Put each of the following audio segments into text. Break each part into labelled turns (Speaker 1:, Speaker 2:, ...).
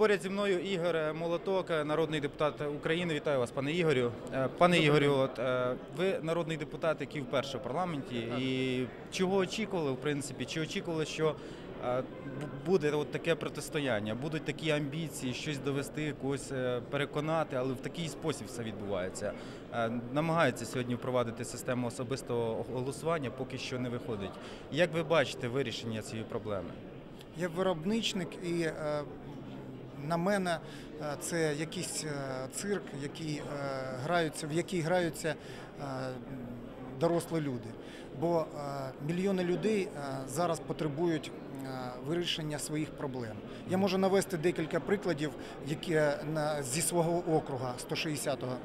Speaker 1: Поряд зі мною Ігор Молоток, народний депутат України. Вітаю вас, пане Ігорю. Е, Пане Ігорю, от, е, ви народний депутат, який вперше в парламенті. І чого очікували, в принципі? Чи очікували, що е, буде от таке протистояння, будуть такі амбіції, щось довести, когось переконати, але в такий спосіб все відбувається. Намагаються сьогодні впровадити систему особистого голосування, поки що не виходить. Як ви бачите вирішення цієї проблеми?
Speaker 2: Я виробничник і на мене е, це якийсь е, цирк, який, е, граються, в який граються дорослі люди. Бо мільйони людей зараз потребують вирішення своїх проблем. Я можу навести декілька прикладів, які зі свого округа 160-го.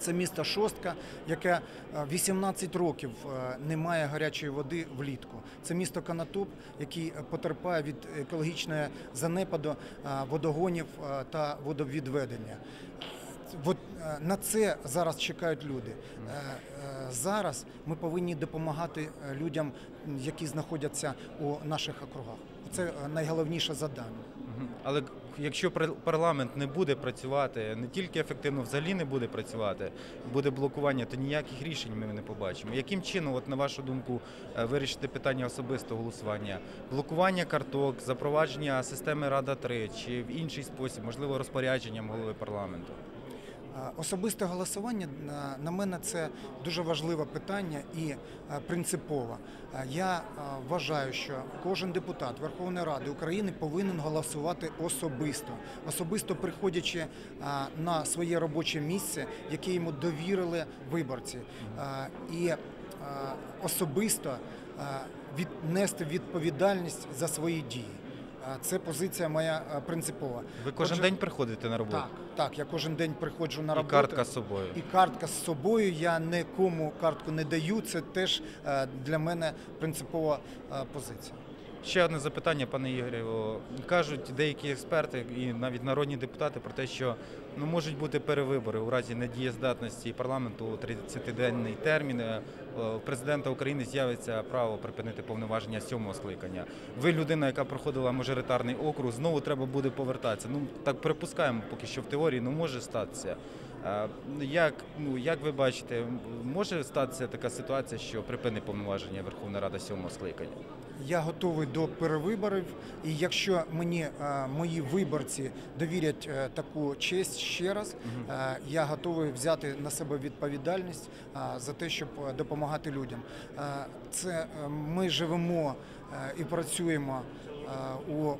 Speaker 2: Це місто Шостка, яке е, 18 років е, не має гарячої води влітку. Це місто Канатоп, який е, потерпає від екологічного занепаду е, водогонів е, та водовідведення. От е, на це зараз чекають люди. Е, е, Зараз ми повинні допомагати е, людям, які знаходяться у наших округах. Це е, найголовніше завдання.
Speaker 1: Але якщо пар- парламент не буде працювати, не тільки ефективно, взагалі не буде працювати, буде блокування, то ніяких рішень ми не побачимо. Яким чином, от на вашу думку, е, вирішити питання особистого голосування? Блокування карток, запровадження системи Рада 3 чи в інший спосіб, можливо, розпорядженням голови парламенту?
Speaker 2: Особисте голосування на- мене це дуже важливе питання і а, принципове. Я вважаю, що кожен депутат Верховної Ради України повинен голосувати особисто, особисто приходячи на своє робоче місце, яке йому довірили виборці, і особисто а, віднести відповідальність за свої дії. Це позиція моя принципова.
Speaker 1: Ви кожен
Speaker 2: Отже,
Speaker 1: день приходите на роботу?
Speaker 2: так, так, я кожен день приходжу на
Speaker 1: І
Speaker 2: роботу.
Speaker 1: картка з собою.
Speaker 2: І картка з собою. Я нікому картку не даю. Це теж е, для мене принципова е, позиція.
Speaker 1: Ще одне запитання, пане Ігорю. Кажуть деякі експерти і навіть народні депутати про те, що ну можуть бути перевибори у разі недієздатності парламенту у 30-денний термін. Е, У президента України з'явиться право припинити повноваження сьомого скликання. Ви людина, яка проходила мажоритарний округ, знову треба буде повертатися. Ну так припускаємо, поки що в теорії ну може статися. Е, Як ну як ви бачите, може статися така ситуація, що припинить повноваження Верховна Рада сьомого скликання?
Speaker 2: Я готовий до перевиборів, і якщо мені е, мої виборці довірять е, таку честь ще раз, е, я готовий взяти на себе відповідальність за те, щоб допомагати людям. Це ми живемо і працюємо у е,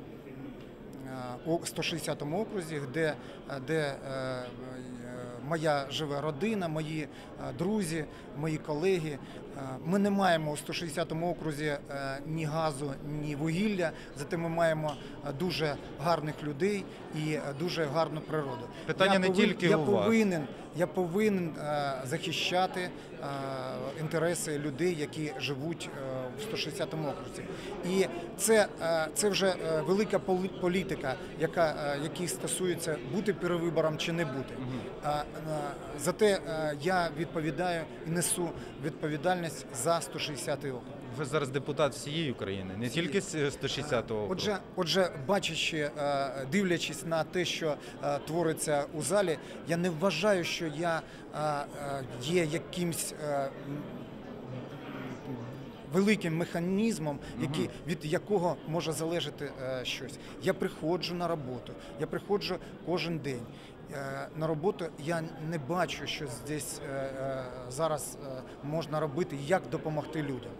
Speaker 2: у 160 окрузі, де, де моя живе родина, мої е, друзі, мої колеги. Е, Ми не маємо у 160 окрузі е, ні газу, ні вугілля, зате ми маємо дуже гарних людей і дуже гарну природу.
Speaker 1: Питання не тільки
Speaker 2: я
Speaker 1: у вас.
Speaker 2: повинен, я повинен захищати інтереси людей, які живуть в 160 окрузі. І це, е, це вже е, велика політика, яка, е, якій стосується бути перевибором чи не бути. А, Зате я відповідаю і несу відповідальність за 160 округ.
Speaker 1: Ви зараз депутат всієї України, не тільки з 160-го округу.
Speaker 2: Отже, отже, бачачи, дивлячись на те, що твориться у залі, я не вважаю, що я є якимсь. Великим механізмом, який, від якого може залежати е, щось. Я приходжу на роботу, я приходжу кожен день. Е, на роботу я не бачу, що здесь е, е, зараз е, можна робити, як допомогти людям.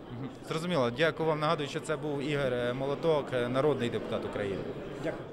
Speaker 1: Зрозуміло. Дякую вам. Нагадую, що це був Ігор Молоток, народний депутат України.
Speaker 2: Дякую.